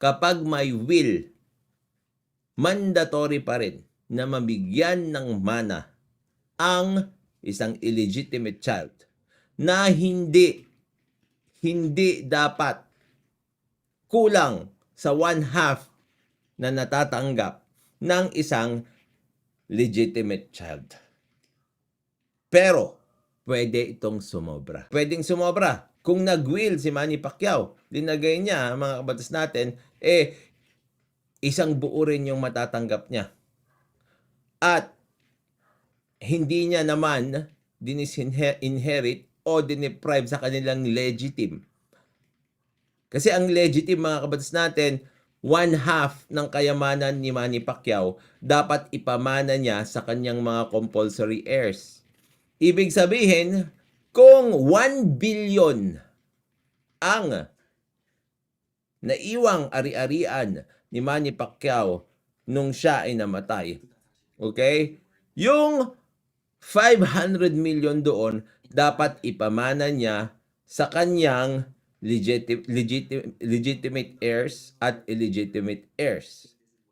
kapag may will, mandatory pa rin na mabigyan ng mana ang isang illegitimate child na hindi hindi dapat kulang sa one half na natatanggap ng isang legitimate child. Pero, pwede itong sumobra. Pwedeng sumobra. Kung nag-will si Manny Pacquiao, linagay niya, mga kabatas natin, eh, isang buo rin yung matatanggap niya. At, hindi niya naman dinis-inherit o diniprive sa kanilang legitim. Kasi ang legitim mga kabatas natin, one half ng kayamanan ni Manny Pacquiao dapat ipamana niya sa kanyang mga compulsory heirs. Ibig sabihin, kung 1 billion ang naiwang ari-arian ni Manny Pacquiao nung siya ay namatay. Okay? Yung 500 million doon dapat ipamana niya sa kanyang legitimate, legitimate, legitimate heirs at illegitimate heirs.